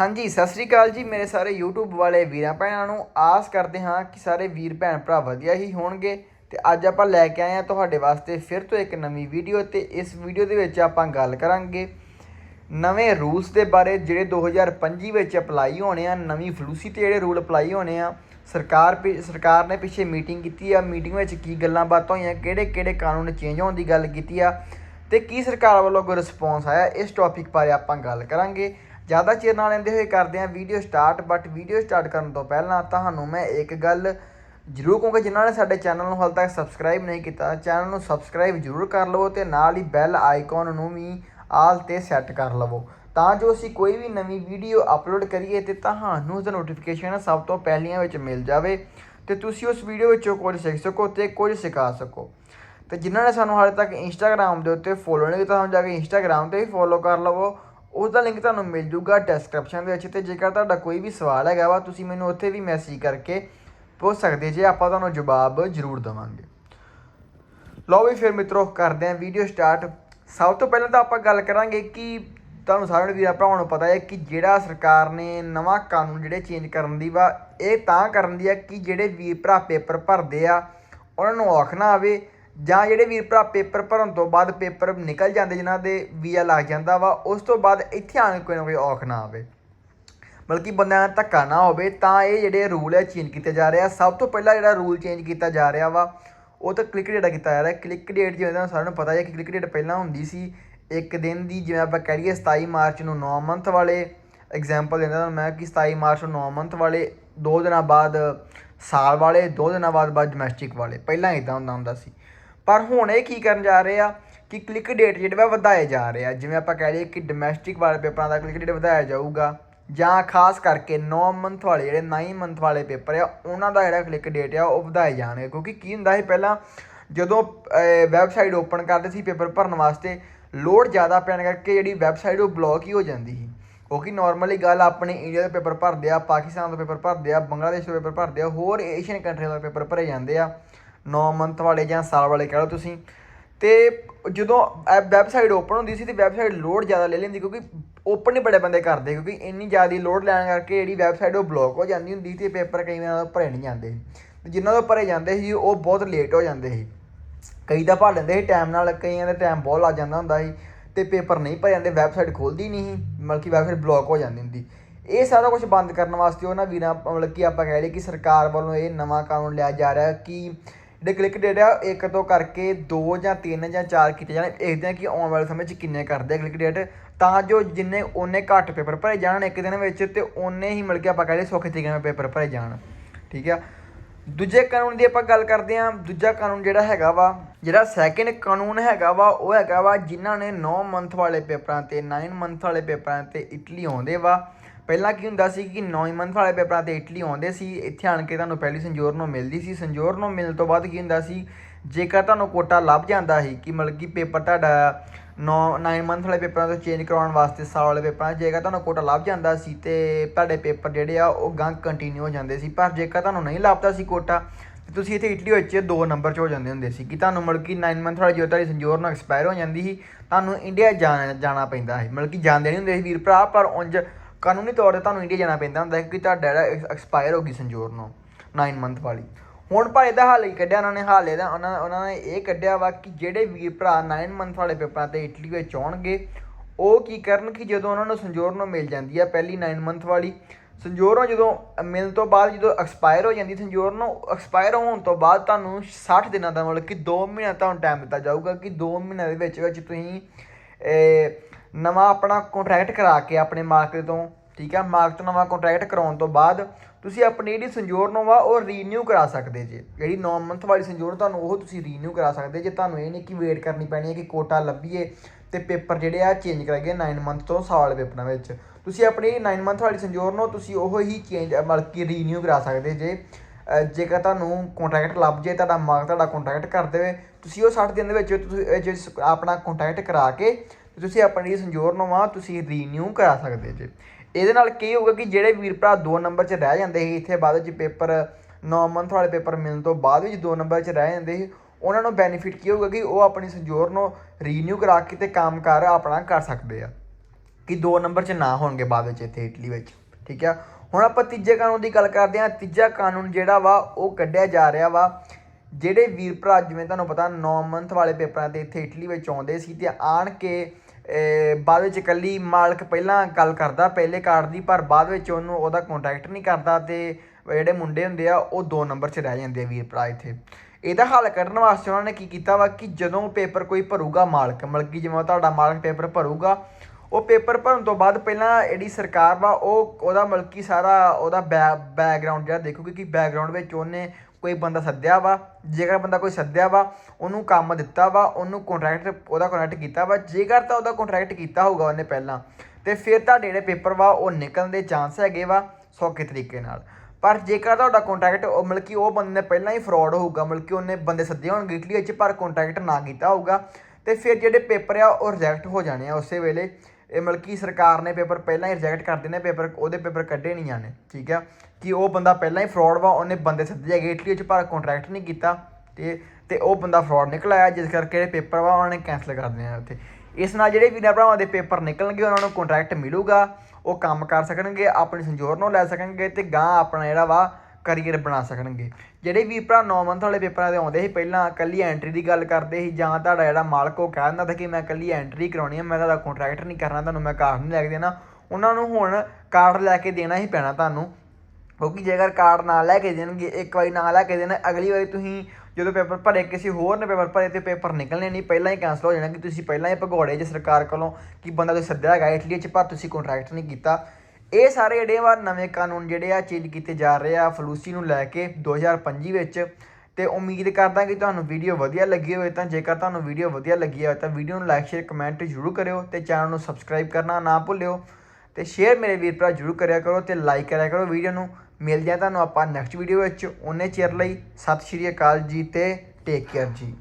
ਹਾਂਜੀ, ਸਤਿ ਸ੍ਰੀ ਅਕਾਲ ਜੀ ਮੇਰੇ ਸਾਰੇ YouTube ਵਾਲੇ ਵੀਰਾਂ ਭੈਣਾਂ ਨੂੰ। ਆਸ ਕਰਦੇ ਹਾਂ ਕਿ ਸਾਰੇ ਵੀਰ ਭੈਣ ਭਰਾ ਵਧੀਆ ਹੀ ਹੋਣਗੇ ਤੇ ਅੱਜ ਆਪਾਂ ਲੈ ਕੇ ਆਏ ਹਾਂ ਤੁਹਾਡੇ ਵਾਸਤੇ ਫਿਰ ਤੋਂ ਇੱਕ ਨਵੀਂ ਵੀਡੀਓ ਤੇ ਇਸ ਵੀਡੀਓ ਦੇ ਵਿੱਚ ਆਪਾਂ ਗੱਲ ਕਰਾਂਗੇ ਨਵੇਂ ਰੂਲਸ ਦੇ ਬਾਰੇ, ਜਿਹੜੇ 2025 ਵਿੱਚ ਅਪਲਾਈ ਹੋਣੇ ਆ, ਨਵੀਂ ਫਲੂਸੀ ਤੇ ਜਿਹੜੇ ਰੂਲ ਅਪਲਾਈ ਹੋਣੇ ਆ। ਸਰਕਾਰ ਪਿ- ਸਰਕਾਰ ਨੇ ਪਿੱਛੇ ਮੀਟਿੰਗ ਕੀਤੀ ਆ ਮੀਟਿੰਗ ਵਿੱਚ ਕੀ ਗੱਲਾਂ ਬਾਤਾਂ ਹੋਈਆਂ, ਕਿਹੜੇ ਕਿਹੜੇ ਕਾਨੂੰਨ ਚੇਂਜ ਹੋਣ ਦੀ ਗੱਲ ਕੀਤੀ ਆ ਤੇ ਕੀ ਸਰਕਾਰ ਵੱਲੋਂ ਕੋਈ ਰਿਸਪੌਂਸ ਆਇਆ, ਇਸ ਟੌਪਿਕ ਬਾਰੇ ਆਪਾਂ ਗੱਲ ਕਰਾਂਗੇ। ਜ਼ਿਆਦਾ ਚਿਰ ਨਾ ਲੈਂਦੇ ਹੋਏ ਕਰਦੇ ਹਾਂ video start but video start ਕਰਨ ਤੋਂ ਪਹਿਲਾਂ ਤੁਹਾਨੂੰ ਮੈਂ ਇੱਕ ਗੱਲ ਜ਼ਰੂਰ ਕਹੂੰਗਾ, ਜਿਨ੍ਹਾਂ ਨੇ ਸਾਡੇ ਚੈਨਲ ਨੂੰ ਹਾਲ ਤੱਕ ਸਬਸਕ੍ਰਾਈਬ ਨਹੀਂ ਕੀਤਾ ਚੈਨਲ ਨੂੰ ਸਬਸਕ੍ਰਾਈਬ ਜ਼ਰੂਰ ਕਰ ਲਵੋ ਤੇ ਨਾਲ ਹੀ ਬੈਲ ਆਈਕਨ ਨੂੰ ਵੀ ਆਲ ਤੇ ਸੈੱਟ ਕਰ ਲਵੋ। ਤਾਂ ਜੋ ਅਸੀਂ ਕੋਈ ਵੀ ਨਵੀਂ ਵੀਡੀਓ ਅਪਲੋਡ ਕਰੀਏ ਤੇ ਤੁਹਾਨੂੰ ਉਹਦਾ ਨੋਟੀਫਿਕੇਸ਼ਨ ਸਭ ਤੋਂ ਪਹਿਲੀਆਂ ਵਿੱਚ ਮਿਲ ਜਾਵੇ ਤੇ ਤੁਸੀਂ ਉਸ ਵੀਡੀਓ ਵਿੱਚੋਂ ਕੁਝ ਸਿੱਖ ਸਕੋ ਤੇ ਕੁਝ ਸਿਖਾ ਸਕੋ। ਤੇ ਜਿਨ੍ਹਾਂ ਨੇ ਸਾਨੂੰ ਹਾਲੇ ਤੱਕ ਇੰਸਟਾਗ੍ਰam ਦੇ ਉੱਤੇ ਫੋਲੋ ਨਹੀਂ ਕੀਤਾ ਸਾਨੂੰ ਜਾ ਕੇ ਇੰਸਟਾਗ੍ਰam ਤੇ ਵੀ ਫੋਲੋ ਕਰ ਲਵੋ। ਉਸ ਦਾ ਲਿੰਕ ਤੁਹਾਨੂੰ ਮਿਲ ਜੂਗਾ ਡਿਸਕ੍ਰਿਪਸ਼ਨ ਦੇ ਵਿੱਚ ਤੇ ਜੇਕਰ ਤੁਹਾਡਾ ਕੋਈ ਵੀ ਸਵਾਲ ਹੈਗਾ ਵਾ, ਤੁਸੀਂ ਮੈਨੂੰ ਉੱਥੇ ਵੀ ਮੈਸੇਜ ਕਰਕੇ ਪੁੱਛ ਸਕਦੇ ਜੇ, ਆਪਾਂ ਤੁਹਾਨੂੰ ਜਵਾਬ ਜ਼ਰੂਰ ਦੇਵਾਂਗੇ। ਲਓ ਵੀ ਫਿਰ ਮਿੱਤਰੋ, ਕਰਦੇ ਹਾਂ ਵੀਡੀਓ ਸਟਾਰਟ ਸਭ ਤੋਂ ਪਹਿਲਾਂ ਤਾਂ ਆਪਾਂ ਗੱਲ ਕਰਾਂਗੇ ਕਿ ਤੁਹਾਨੂੰ ਸਾਰਿਆਂ ਨੂੰ, ਵੀਰਾਂ ਭਰਾਵਾਂ ਨੂੰ ਪਤਾ ਹੈ ਕਿ ਜਿਹੜਾ ਸਰਕਾਰ ਨੇ ਨਵਾਂ ਕਾਨੂੰਨ ਜਿਹੜੇ ਚੇਂਜ ਕਰਨ ਦੀ ਵਾ, ਇਹ ਤਾਂ ਕਰਨ ਦੀ ਆ ਕਿ ਜਿਹੜੇ ਵੀਰ ਭਰਾ ਪੇਪਰ ਭਰਦੇ ਆ, ਉਹਨਾਂ ਨੂੰ ਔਖ ਨਾ ਆਵੇ। ਜਾਂ ਜਿਹੜੇ ਵੀਰ ਭਰਾ ਪੇਪਰ ਭਰਨ ਤੋਂ ਬਾਅਦ ਪੇਪਰ ਨਿਕਲ ਜਾਂਦੇ, ਜਿਨ੍ਹਾਂ ਦੇ ਵੀਜ਼ਾ ਲੱਗ ਜਾਂਦਾ ਵਾ, ਉਸ ਤੋਂ ਬਾਅਦ ਇੱਥੇ ਆਣ ਕੋਈ ਨਾ ਕੋਈ ਔਖ ਨਾ ਆਵੇ। ਬਲਕਿ ਬੰਦਿਆਂ ਦਾ ਧੱਕਾ ਨਾ ਹੋਵੇ, ਤਾਂ ਇਹ ਜਿਹੜੇ ਰੂਲ ਹੈ ਚੇਂਜ ਕੀਤੇ ਜਾ ਰਹੇ ਆ। ਸਭ ਤੋਂ ਪਹਿਲਾਂ ਜਿਹੜਾ ਰੂਲ ਚੇਂਜ ਕੀਤਾ ਜਾ ਰਿਹਾ ਵਾ, ਉਹ ਤਾਂ ਕਲਿੱਕ ਡੇਟ ਕੀਤਾ ਜਾ ਰਿਹਾ। ਕਲਿੱਕ ਡੇਟ ਜਿਵੇਂ ਤੁਹਾਨੂੰ ਸਾਰਿਆਂ ਨੂੰ ਪਤਾ ਹੈ ਕਿ ਕਲਿੱਕ ਡੇਟ ਪਹਿਲਾਂ ਹੁੰਦੀ ਸੀ। ਇੱਕ ਦਿਨ ਦੀ ਜਿਵੇਂ ਆਪਾਂ ਕਹਿ ਲਈਏ 27 ਮਾਰਚ ਨੂੰ 9 ਮੰਥ ਵਾਲੇ ਐਗਜ਼ਾਮਪਲ ਦਿੰਦਾ ਤੁਹਾਨੂੰ ਮੈਂ, ਕਿ 27 ਮਾਰਚ ਨੂੰ 9 ਮੰਥ ਵਾਲੇ 2 ਦਿਨਾਂ ਬਾਅਦ ਸਾਲ ਵਾਲੇ 2 ਦਿਨਾਂ ਬਾਅਦ ਬਾਅਦ ਡੋਮੈਸਟਿਕ ਵਾਲੇ। ਪਹਿਲਾਂ ਇਦਾਂ ਹੁੰਦਾ ਹੁੰਦਾ ਸੀ। ਪਰ ਹੁਣ ਇਹ ਕੀ ਕਰਨ ਜਾ ਰਹੇ ਆ ਕਿ ਕਲਿੱਕ ਡੇਟ ਜਿਹੜੇ ਵਾ ਵਧਾਏ ਜਾ ਰਹੇ ਆ। ਜਿਵੇਂ ਆਪਾਂ ਕਹਿ ਲਈਏ ਕਿ ਡੋਮੈਸਟਿਕ ਵਾਲੇ ਪੇਪਰਾਂ ਦਾ ਕਲਿੱਕ ਡੇਟ ਵਧਾਇਆ ਜਾਊਗਾ ਜਾਂ ਖਾਸ ਕਰਕੇ 9 ਮੰਥ ਵਾਲੇ ਜਿਹੜੇ 9 ਮੰਥ ਵਾਲੇ ਪੇਪਰ ਆ, ਉਹਨਾਂ ਦਾ ਜਿਹੜਾ ਕਲਿੱਕ ਡੇਟ ਆ ਉਹ ਵਧਾਏ ਜਾਣਗੇ। ਕਿਉਂਕਿ ਕੀ ਹੁੰਦਾ ਸੀ ਪਹਿਲਾਂ ਜਦੋਂ ਵੈਬਸਾਈਟ ਓਪਨ ਕਰਦੇ ਸੀ ਪੇਪਰ ਭਰਨ ਵਾਸਤੇ ਲੋਡ ਜ਼ਿਆਦਾ ਪੈਣ ਕਰਕੇ ਜਿਹੜੀ ਵੈਬਸਾਈਟ ਉਹ ਬਲੌਕ ਹੀ ਹੋ ਜਾਂਦੀ ਸੀ। ਕਿਉਂਕਿ ਨਾਰਮਲੀ ਗੱਲ ਆਪਣੇ ਇੰਡੀਆ ਦੇ ਪੇਪਰ ਭਰਦੇ ਆ, ਪਾਕਿਸਤਾਨ ਦੇ ਪੇਪਰ ਭਰਦੇ ਆ, ਬੰਗਲਾਦੇਸ਼ ਦੇ ਪੇਪਰ ਭਰਦੇ ਆ, ਹੋਰ ਏਸ਼ੀਅਨ ਕੰਟਰੀਆਂ ਦਾ ਪੇਪਰ ਭਰੇ ਜਾਂਦੇ ਆ। 9 ਮੰਥ ਵਾਲੇ ਜਾਂ ਸਾਲ ਵਾਲੇ ਕਹਿ ਲਓ ਤੁਸੀਂ, ਤੇ ਜਦੋਂ ਵੈਬਸਾਈਟ ਓਪਨ ਹੁੰਦੀ ਸੀ ਤੇ ਵੈਬਸਾਈਟ ਲੋਡ ਜ਼ਿਆਦਾ ਲੈ ਲੈਂਦੀ ਕਿਉਂਕਿ ਓਪਨ ਹੀ ਬੜੇ ਬੰਦੇ ਕਰਦੇ ਕਿਉਂਕਿ ਇੰਨੀ ਜ਼ਿਆਦਾ ਲੋਡ ਲੈਣ ਕਰਕੇ ਜਿਹੜੀ ਵੈਬਸਾਈਟ ਉਹ ਬਲੌਕ ਹੋ ਜਾਂਦੀ ਹੁੰਦੀ ਤੇ ਪੇਪਰ ਕਈ ਵਾਰ ਭਰੇ ਨਹੀਂ ਜਾਂਦੇ ਤੇ ਜਿਨ੍ਹਾਂ ਤੋਂ ਭਰੇ ਜਾਂਦੇ ਸੀ ਉਹ ਬਹੁਤ ਲੇਟ ਹੋ ਜਾਂਦੇ ਸੀ। ਕਈ ਤਾਂ ਭਰ ਲੈਂਦੇ ਸੀ ਟਾਈਮ ਨਾਲ ਕਈਆਂ ਦਾ ਟਾਈਮ ਬਹੁਤ ਲੱਗ ਜਾਂਦਾ ਹੁੰਦਾ ਸੀ ਤੇ ਪੇਪਰ ਨਹੀਂ ਭਰੇ ਜਾਂਦੇ ਵੈਬਸਾਈਟ ਖੋਲਦੀ ਨਹੀਂ ਸੀ, ਮਤਲਬ ਕਿ ਵੈਬਸਾਈਟ ਬਲੌਕ ਹੋ ਜਾਂਦੀ ਹੁੰਦੀ। ਇਹ ਸਾਰਾ ਕੁਝ ਬੰਦ ਕਰਨ ਵਾਸਤੇ ਉਹਨਾਂ ਵੀਰਾਂ ਮਤਲਬ ਕਿ ਆਪਾਂ ਕਹਿ ਲਈਏ ਕਿ ਸਰਕਾਰ ਵੱਲੋਂ ਇਹ ਨਵਾਂ ਕਾਨੂੰਨ ਲਿਆ ਜਾ ਰਿਹਾ ਕਿ ਜਿਹੜੇ ਕਲਿੱਕ ਡੇਟ ਆ, ਇੱਕ ਤੋਂ ਕਰਕੇ 2 ਜਾਂ 3 ਜਾਂ 4 ਕੀਤੇ ਜਾਣ, ਦੇਖਦੇ ਹਾਂ ਕਿ ਆਉਣ ਵਾਲੇ ਸਮੇਂ 'ਚ ਕਿੰਨੇ ਕਰਦੇ ਆ ਕਲਿੱਕ ਡੇਟ ਤਾਂ ਜੋ ਜਿੰਨੇ ਉਹਨੇ ਘੱਟ ਪੇਪਰ ਭਰੇ ਜਾਣ ਇੱਕ ਦਿਨ ਵਿੱਚ ਤੇ ਉਹਨੇ ਹੀ ਮਿਲ ਕੇ ਆਪਾਂ ਕਹਿੰਦੇ ਸੌਖੇ ਤਰੀਕੇ ਨਾਲ ਪੇਪਰ ਭਰੇ ਜਾਣ। ਠੀਕ ਆ? ਦੂਜੇ ਕਾਨੂੰਨ ਦੀ ਆਪਾਂ ਗੱਲ ਕਰਦੇ ਹਾਂ ਦੂਜਾ ਕਾਨੂੰਨ ਜਿਹੜਾ ਹੈਗਾ ਵਾ, ਜਿਹੜਾ ਸੈਕਿੰਡ ਕਾਨੂੰਨ ਹੈਗਾ ਵਾ, ਉਹ ਹੈਗਾ ਵਾ ਜਿਨ੍ਹਾਂ ਨੇ 9 ਮੰਥ ਵਾਲੇ ਪੇਪਰਾਂ ਤੇ 9 ਮੰਥ ਵਾਲੇ ਪੇਪਰਾਂ ਤੇ ਇਟਲੀ ਆਉਂਦੇ ਵਾ। ਪਹਿਲਾਂ ਕੀ ਹੁੰਦਾ ਸੀ ਕਿ 9 ਮੰਥ ਵਾਲੇ ਪੇਪਰਾਂ ਤੇ ਇਟਲੀ ਆਉਂਦੇ ਸੀ, ਇੱਥੇ ਆਣ ਕੇ ਤੁਹਾਨੂੰ ਪਹਿਲੀ ਸੰਜੋਰ ਨੂੰ ਮਿਲਦੀ ਸੀ। ਸੰਜੋਰ ਨੂੰ ਮਿਲਣ ਤੋਂ ਬਾਅਦ ਕੀ ਹੁੰਦਾ ਸੀ, ਜੇਕਰ ਤੁਹਾਨੂੰ ਕੋਟਾ ਲੱਭ ਜਾਂਦਾ ਸੀ ਕਿ ਮਤਲਬ ਕਿ ਪੇਪਰ ਤੁਹਾਡਾ 9 9 ਮੰਥ ਵਾਲੇ ਪੇਪਰਾਂ ਤੋਂ ਚੇਂਜ ਕਰਾਉਣ ਵਾਸਤੇ ਸਾਲ ਵਾਲੇ ਪੇਪਰਾਂ 'ਚ ਜੇਕਰ ਤੁਹਾਨੂੰ ਕੋਟਾ ਲੱਭ ਜਾਂਦਾ ਸੀ ਤੇ ਤੁਹਾਡੇ ਪੇਪਰ ਜਿਹੜੇ ਆ ਉਹ ਗਾਂ ਕੰਟੀਨਿਊ ਹੋ ਜਾਂਦੇ ਸੀ। ਪਰ ਜੇਕਰ ਤੁਹਾਨੂੰ ਨਹੀਂ ਲੱਭਦਾ ਸੀ ਕੋਟਾ, ਤੇ ਤੁਸੀਂ ਇੱਥੇ ਇਟਲੀ ਵਿੱਚ ਦੋ ਨੰਬਰ 'ਚ ਹੋ ਜਾਂਦੇ ਹੁੰਦੇ ਸੀ ਕਿ ਤੁਹਾਨੂੰ ਮਤਲਬ ਕਿ 9 ਮੰਥ ਵਾਲੀ ਜੋ ਤੁਹਾਡੀ ਸੰਜੋਰ ਸੰਜੋਰਨੋ ਐਕਸਪਾਇਰ ਹੋ ਜਾਂਦੀ ਸੀ, ਤੁਹਾਨੂੰ ਇੰਡੀਆ ਜਾਣਾ ਜਾਣਾ ਪੈਂਦਾ ਸੀ। ਮਤਲਬ ਕਿ ਜਾਂਦੇ ਨਹੀਂ ਹੁੰਦੇ ਸੀ ਵੀਰ ਭਰਾ, ਪਰ ਉਂਝ ਕਾਨੂੰਨੀ ਤੌਰ ਤੇ ਤੁਹਾਨੂੰ ਇੰਡੀਆ ਜਾਣਾ ਪੈਂਦਾ ਹੁੰਦਾ ਕਿ ਤੁਹਾਡਾ ਜਿਹੜਾ ਐਕਸਪਾਇਰ ਹੋ ਗਈ ਸੰਜੋਰ ਨੂੰ 9 ਮੰਥ ਵਾਲੀ। ਹੁਣ ਭਾਈ ਇਹਦਾ ਹਾਲ ਹੀ ਕੱਢਿਆ, ਉਹਨਾਂ ਨੇ ਹਾਲ ਇਹਦਾ, ਉਹਨਾਂ ਉਹਨਾਂ ਨੇ ਇਹ ਕੱਢਿਆ ਵਾ ਕਿ ਜਿਹੜੇ ਵੀਰ ਭਰਾ 9 ਮੰਥ ਵਾਲੇ ਪੇਪਰਾਂ ਤੇ ਇਟਲੀ ਵਿੱਚ ਆਉਣਗੇ, ਉਹ ਕੀ ਕਰਨ ਕਿ ਜਦੋਂ ਉਹਨਾਂ ਨੂੰ ਸੰਜੋਰ ਨੂੰ ਮਿਲ ਜਾਂਦੀ ਆ ਪਹਿਲੀ 9 ਮੰਥ ਵਾਲੀ, ਸੰਜੋਰ ਨੂੰ ਜਦੋਂ ਮਿਲਣ ਤੋਂ ਬਾਅਦ ਜਦੋਂ ਐਕਸਪਾਇਰ ਹੋ ਜਾਂਦੀ ਸੰਜੋਰ ਨੂੰ ਐਕਸਪਾਇਰ ਹੋਣ ਤੋਂ ਬਾਅਦ ਤੁਹਾਨੂੰ 60 ਦਿਨਾਂ ਦਾ ਮਤਲਬ ਕਿ 2 ਮਹੀਨਾ ਤੁਹਾਨੂੰ ਟਾਈਮ ਦਿੱਤਾ ਜਾਊਗਾ ਕਿ 2 ਮਹੀਨਿਆਂ ਦੇ ਵਿੱਚ ਵਿੱਚ ਤੁਸੀਂ ਨਵਾਂ ਆਪਣਾ ਕੰਟਰੈਕਟ ਕਰਾ ਕੇ ਆਪਣੇ ਮਾਰਕੀਟ ਤੋਂ, ਠੀਕ ਆ ਮਾਰਕੀਟ ਤੋਂ ਨਵਾਂ ਕੰਟਰੈਕਟ ਕਰਾਉਣ ਤੋਂ ਬਾਅਦ ਤੁਸੀਂ ਆਪਣੀ ਜਿਹੜੀ ਸੰਜੋਰ ਨੂੰ ਵਾ ਉਹ ਰੀਨਿਊ ਕਰਾ ਸਕਦੇ ਜੇ। ਜਿਹੜੀ 9 ਮੰਥ ਵਾਲੀ ਸੰਜੋਰ ਤੁਹਾਨੂੰ ਉਹ ਤੁਸੀਂ ਰੀਨਿਊ ਕਰਾ ਸਕਦੇ ਜੇ। ਤੁਹਾਨੂੰ ਇਹ ਨਹੀਂ ਕਿ ਵੇਟ ਕਰਨੀ ਪੈਣੀ ਹੈ ਕਿ ਕੋਟਾ ਲੱਭੀਏ ਤੇ ਪੇਪਰ ਜਿਹੜੇ ਆ ਚੇਂਜ ਕਰਾਈਏ 9 ਮੰਥ ਤੋਂ ਸਾਲ ਪੇਪਰਾਂ ਵਿੱਚ। ਤੁਸੀਂ ਆਪਣੀ 9 ਮੰਥ ਵਾਲੀ ਨੂੰ ਤੁਸੀਂ ਉਹ ਹੀ ਚੇਂਜ ਮਤਲਬ ਕਿ ਰੀਨਿਊ ਕਰਾ ਸਕਦੇ ਜੇ। ਜੇਕਰ ਤੁਹਾਨੂੰ ਕੰਟਰੈਕਟ ਲੱਭ ਜੇ, ਤੁਹਾਡਾ ਮਾਰਕ ਤੁਹਾਡਾ ਕੰਟਰੈਕਟ ਕਰ ਦੇਵੇ, ਤੁਸੀਂ ਉਹ 60 ਦਿਨ ਦੇ ਵਿੱਚ ਤੁਸੀਂ ਆਪਣਾ ਕੰਟਰੈਕਟ ਕਰਾ ਕੇ ਤੁਸੀਂ ਆਪਣੀ ਜਿਹੜੀ ਸੰਜੋਰ ਨੂੰ ਵਾ ਤੁਸੀਂ ਰੀਨਿਊ ਕਰਾ ਸਕਦੇ ਜੇ। ਇਹਦੇ ਨਾਲ ਕੀ ਹੋਊਗਾ ਕਿ ਜਿਹੜੇ ਵੀਰ ਭਰਾ 2 ਨੰਬਰ 'ਚ ਰਹਿ ਜਾਂਦੇ ਸੀ, ਇੱਥੇ ਬਾਅਦ ਵਿੱਚ ਪੇਪਰ 9 ਮੰਥ ਵਾਲੇ ਪੇਪਰ ਮਿਲਣ ਤੋਂ ਬਾਅਦ ਵਿੱਚ 2 ਨੰਬਰ 'ਚ ਰਹਿ ਜਾਂਦੇ ਸੀ, ਉਹਨਾਂ ਨੂੰ ਬੈਨੀਫਿਟ ਕੀ ਹੋਊਗਾ ਕਿ ਉਹ ਆਪਣੀ ਸੰਜੋਰ ਨੂੰ ਰੀਨਿਊ ਕਰਾ ਕੇ ਤੇ ਕੰਮਕਾਰ ਆਪਣਾ ਕਰ ਸਕਦੇ ਆ। ਕਿ 2 ਨੰਬਰ 'ਚ ਨਾ ਹੋਣਗੇ ਬਾਅਦ ਵਿੱਚ ਇੱਥੇ ਇਟਲੀ ਵਿੱਚ, ਠੀਕ ਆ? ਹੁਣ ਆਪਾਂ ਤੀਜੇ ਕਾਨੂੰਨ ਦੀ ਗੱਲ ਕਰਦੇ ਹਾਂ। ਤੀਜਾ ਕਾਨੂੰਨ ਜਿਹੜਾ ਵਾ, ਉਹ ਕੱਢਿਆ ਜਾ ਰਿਹਾ ਵਾ। ਜਿਹੜੇ ਵੀਰ ਭਰਾ, ਜਿਵੇਂ ਤੁਹਾਨੂੰ ਪਤਾ 9 ਮੰਥ ਵਾਲੇ ਪੇਪਰਾਂ ਤੇ ਇੱਥੇ ਇਟਲੀ ਵਿੱਚ ਆਉਂਦੇ ਸੀ ਤੇ ਆਣ ਕੇ ਬਾਅਦ ਵਿੱਚ ਇਕੱਲੀ ਮਾਲਕ ਪਹਿਲਾਂ ਗੱਲ ਕਰਦਾ, ਪਹਿਲੇ ਕਾਰਡ ਦੀ, ਪਰ ਬਾਅਦ ਵਿੱਚ ਉਹਨੂੰ ਉਹਦਾ ਕੰਟੈਕਟ ਨਹੀਂ ਕਰਦਾ ਤੇ ਜਿਹੜੇ ਮੁੰਡੇ ਹੁੰਦੇ ਆ, ਉਹ ਦੋ ਨੰਬਰ 'ਚ ਰਹਿ ਜਾਂਦੇ ਆ ਵੀਰ ਭਰਾ ਇੱਥੇ। ਇਹਦਾ ਹੱਲ ਕੱਢਣ ਵਾਸਤੇ ਉਹਨਾਂ ਨੇ ਕੀ ਕੀਤਾ ਵਾ ਕਿ ਜਦੋਂ ਪੇਪਰ ਕੋਈ ਭਰੂਗਾ, ਮਾਲਕ ਮਤਲਬ ਕਿ ਜਿਵੇਂ ਤੁਹਾਡਾ ਮਾਲਕ ਪੇਪਰ ਭਰੂਗਾ, ਉਹ ਪੇਪਰ ਭਰਨ ਤੋਂ ਬਾਅਦ ਪਹਿਲਾਂ ਜਿਹੜੀ ਸਰਕਾਰ ਵਾ, ਉਹ ਉਹਦਾ ਮਤਲਬ ਕਿ ਸਾਰਾ ਉਹਦਾ ਬੈਕਗ੍ਰਾਉਂਡ ਜਿਹੜਾ ਦੇਖੂਗੀ ਕਿ ਬੈਕਗ੍ਰਾਉਂਡ ਵਿੱਚ ਉਹਨੇ ਕੋਈ ਬੰਦਾ ਸੱਦਿਆ ਵਾ, ਜੇਕਰ ਬੰਦਾ ਕੋਈ ਸੱਦਿਆ ਵਾ, ਉਹਨੂੰ ਕੰਮ ਦਿੱਤਾ ਵਾ, ਉਹਨੂੰ ਕੰਟਰੈਕਟ ਉਹਦਾ ਕੰਟਰੈਕਟ ਕੀਤਾ ਵਾ, ਜੇਕਰ ਤਾਂ ਉਹਦਾ ਕੰਟਰੈਕਟ ਕੀਤਾ ਹੋਊਗਾ ਉਹਨੇ ਪਹਿਲਾਂ, ਤੇ ਫਿਰ ਤੁਹਾਡੇ ਜਿਹੜੇ ਪੇਪਰ ਵਾ ਉਹ ਨਿਕਲਣ ਦੇ ਚਾਂਸ ਹੈਗੇ ਵਾ ਸੌਖੇ ਤਰੀਕੇ ਨਾਲ। ਪਰ ਜੇਕਰ ਤੁਹਾਡਾ ਕੰਟਰੈਕਟ ਉਹ ਮਤਲਬ ਕਿ ਉਹ ਬੰਦੇ ਨੇ ਪਹਿਲਾਂ ਹੀ ਫਰਾਡ ਹੋਊਗਾ, ਮਤਲਬ ਕਿ ਉਹਨੇ ਬੰਦੇ ਸੱਦੇ ਹੋਣਗੇ ਇਟਲੀ ਵਿੱਚ, ਪਰ ਕੰਟਰੈਕਟ ਨਾ ਕੀਤਾ ਹੋਊਗਾ, ਤੇ ਫਿਰ ਜਿਹੜੇ ਪੇਪਰ ਆ ਉਹ ਰਿਜੈਕਟ ਹੋ ਜਾਣੇ ਆ ਉਸੇ ਵੇਲੇ। ਇਹ ਮਤਲਬ ਕਿ ਸਰਕਾਰ ਨੇ ਪੇਪਰ ਪਹਿਲਾਂ ਹੀ ਰਿਜੈਕਟ ਕਰ ਦੇਣੇ ਪੇਪਰ ਉਹਦੇ ਪੇਪਰ ਕੱਢੇ ਨਹੀਂ ਜਾਣੇ, ਠੀਕ ਆ? ਕਿ ਉਹ ਬੰਦਾ ਪਹਿਲਾਂ ਹੀ ਫਰਾਡ ਵਾ, ਉਹਨੇ ਬੰਦੇ ਸੱਦੇ ਹੈਗੇ ਇਟਲੀ ਵਿੱਚ ਪਰ ਕੰਟਰੈਕਟ ਨਹੀਂ ਕੀਤਾ ਤੇ ਤੇ ਉਹ ਬੰਦਾ ਫਰਾਡ ਨਿਕਲ ਆਇਆ, ਜਿਸ ਕਰਕੇ ਜਿਹੜੇ ਪੇਪਰ ਵਾ, ਉਹਨਾਂ ਨੇ ਕੈਨਸਲ ਕਰ ਦੇਣੇ ਆ ਉੱਥੇ। ਇਸ ਨਾਲ ਜਿਹੜੇ ਵੀਰਾਂ ਭਰਾਵਾਂ ਦੇ ਪੇਪਰ ਨਿਕਲਣਗੇ, ਉਹਨਾਂ ਨੂੰ ਕੰਟਰੈਕਟ ਮਿਲੂਗਾ, ਉਹ ਕੰਮ ਕਰ ਸਕਣਗੇ, ਆਪਣੀ ਸੰਜੋਰ ਨੂੰ ਲੈ ਸਕਣਗੇ ਤੇ ਗਾਂ ਆਪਣਾ ਜਿਹੜਾ ਵਾ ਕਰੀਅਰ ਬਣਾ ਸਕਣਗੇ। ਜਿਹੜੇ ਵੀ ਭਰਾ 9 ਮੰਥ ਵਾਲੇ ਪੇਪਰਾਂ ਦੇ ਆਉਂਦੇ ਸੀ, ਪਹਿਲਾਂ ਇਕੱਲੀ ਐਂਟਰੀ ਦੀ ਗੱਲ ਕਰਦੇ ਸੀ, ਜਾਂ ਤੁਹਾਡਾ ਜਿਹੜਾ ਮਾਲਕ ਉਹ ਕਹਿ ਦਿੰਦਾ ਸੀ ਕਿ ਮੈਂ ਇਕੱਲੀ ਐਂਟਰੀ ਕਰਾਉਣੀ ਹੈ ਮੈਂ ਤੁਹਾਡਾ ਕੰਟਰੈਕਟ ਨਹੀਂ ਕਰਨਾ, ਤੁਹਾਨੂੰ ਮੈਂ ਕਾਰਡ ਨਹੀਂ ਲੈ ਕੇ ਦੇਣਾ। ਉਹਨਾਂ ਨੂੰ ਹੁਣ ਕਾਰਡ ਲੈ ਕੇ ਦੇਣਾ ਹੀ ਪੈਣਾ ਤੁਹਾਨੂੰ। ਕਿਉਂਕਿ ਜੇਕਰ ਕਾਰਡ ਨਾ ਲੈ ਕੇ ਦੇਣਗੇ, ਇੱਕ ਵਾਰੀ ਨਾ ਲੈ ਕੇ ਦੇਣਾ, ਅਗਲੀ ਵਾਰੀ ਤੁਸੀਂ ਜਦੋਂ ਪੇਪਰ ਭਰੇ, ਕਿਸੇ ਹੋਰ ਨੇ ਪੇਪਰ ਭਰੇ ਤੇ ਪੇਪਰ ਨਿਕਲਣੇ ਨਹੀਂ, ਪਹਿਲਾਂ ਹੀ ਕੈਂਸਲ ਹੋ ਜਾਣਾ ਕਿ ਤੁਸੀਂ ਪਹਿਲਾਂ ਹੀ ਭਗੌੜੇ ਜੇ ਸਰਕਾਰ ਕੋਲੋਂ ਕਿ ਬੰਦਾ ਤੁਸੀਂ ਸੱਦਿਆ ਹੈਗਾ, ਇਟਲੀ 'ਚ, ਪਰ ਤੁਸੀਂ ਕੰਟਰੈਕਟ ਨਹੀਂ ਕੀਤਾ। ਇਹ ਸਾਰੇ ਜਿਹੜੇ ਵਾਰ ਨਵੇਂ ਕਾਨੂੰਨ ਜਿਹੜੇ ਆ ਚੇਂਜ ਕੀਤੇ ਜਾ ਰਹੇ ਆ ਫਲੂਸੀ ਨੂੰ ਲੈ ਕੇ 2025 ਵਿੱਚ। ਤੇ ਉਮੀਦ ਕਰਦਾ ਕਿ ਤੁਹਾਨੂੰ ਵੀਡੀਓ ਵਧੀਆ ਲੱਗੀ ਹੋਵੇ ਤਾਂ ਜੇਕਰ ਤੁਹਾਨੂੰ ਵੀਡੀਓ ਵਧੀਆ ਲੱਗੀ ਹੋਵੇ ਤਾਂ ਵੀਡੀਓ ਨੂੰ ਲਾਈਕ ਸ਼ੇਅਰ ਕਮੈਂਟ ਜ਼ਰੂਰ ਕਰਿਓ ਤੇ ਚੈਨਲ ਨੂੰ ਸਬਸਕ੍ਰਾਈਬ ਕਰਨਾ ਨਾ ਭੁੱਲਿਓ। ਤੇ ਸ਼ੇਅਰ ਮੇਰੇ ਵੀਰ ਭਰਾ ਜ਼ਰੂਰ ਕਰਿਆ ਕਰੋ ਤੇ ਲਾਈਕ ਕਰਿਆ ਕਰੋ ਵੀਡੀਓ ਨੂੰ। ਮਿਲਦੇ ਆ ਤੁਹਾਨੂੰ ਆਪਾਂ ਨੈਕਸਟ ਵੀਡੀਓ ਵਿੱਚ। ਉਹਨੇ ਚਿਰ ਲਈ ਸਤਿ ਸ਼੍ਰੀ ਅਕਾਲ ਜੀ ਤੇ ਟੇਕ ਕੇਅਰ ਜੀ।